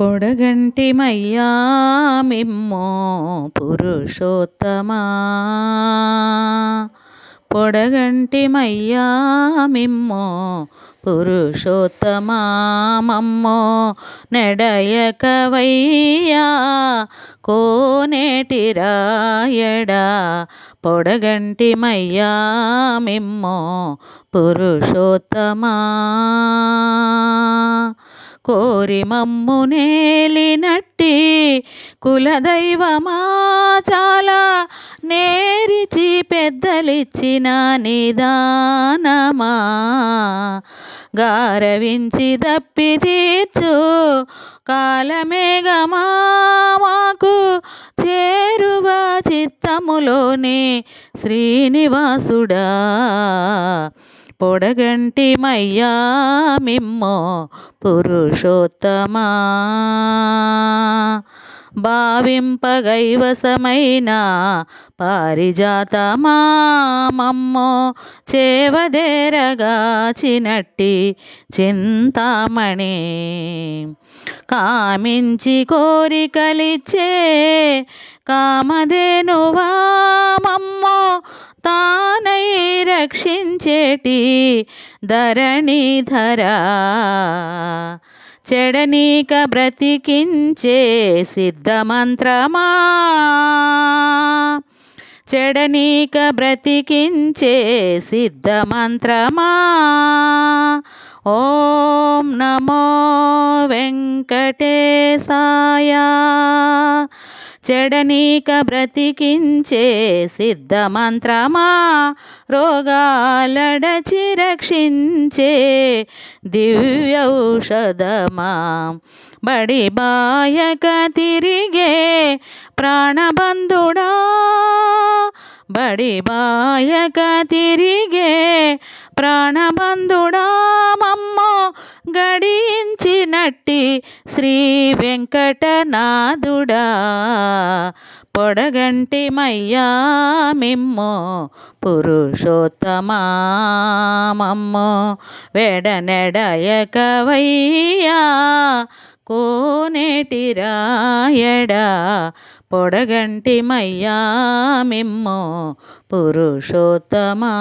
పొడగంటిమయ్యా మిమ్మో పురుషోత్తమా? పొడగంటిమయ్యా మిమ్మో పురుషోత్తమా? మమ్మో నెడయకవయ్యా పొడగంటి పొడగంటిమయ్యా మిమ్మో పురుషోత్తమా? కోరి మమ్మునేలినట్టి కులదైవమా చాలా నేరిచి పెద్దలిచ్చిన నిదానమా. గారవించి దప్పి తీర్చు కాలమేఘమా మాకు చేరువ చిత్తములోని శ్రీనివాసుడా. పొడగంటిమయ్యా మిమ్మో పురుషోత్తమా. భావింపగైవసమైన పారిజాతమా మమ్మో. చేవదేరగాచినట్టి చింతామణి. కామించి కోరికలిచ్చే కామధేనువా మమ్మో. తానై రక్షించేటి ధరణిధరా చెడనీక బ్రతికించే సిద్ధమంత్రమా. చెడనీక బ్రతికించే సిద్ధమంత్రమా. ఓం నమో వెంకటేశాయ. చెడనీక బ్రతికించే సిద్ధమంత్రమా? రోగాలడచి రక్షించే దివ్యౌషధమా? బడి బాయక తిరిగే ప్రాణబంధుడా? బడి బాయక తిరిగే ప్రాణబంధుడా? మమ్మో పొడిగించినట్టి శ్రీ వెంకటనాథుడా. పొడగంటిమయ్యా మిమ్మో పురుషోత్తమామమ్మో వెడనెడయకవయ్యా కోనేటి రాయడా. పొడగంటి మయ్యా మిమ్మో పురుషోత్తమా.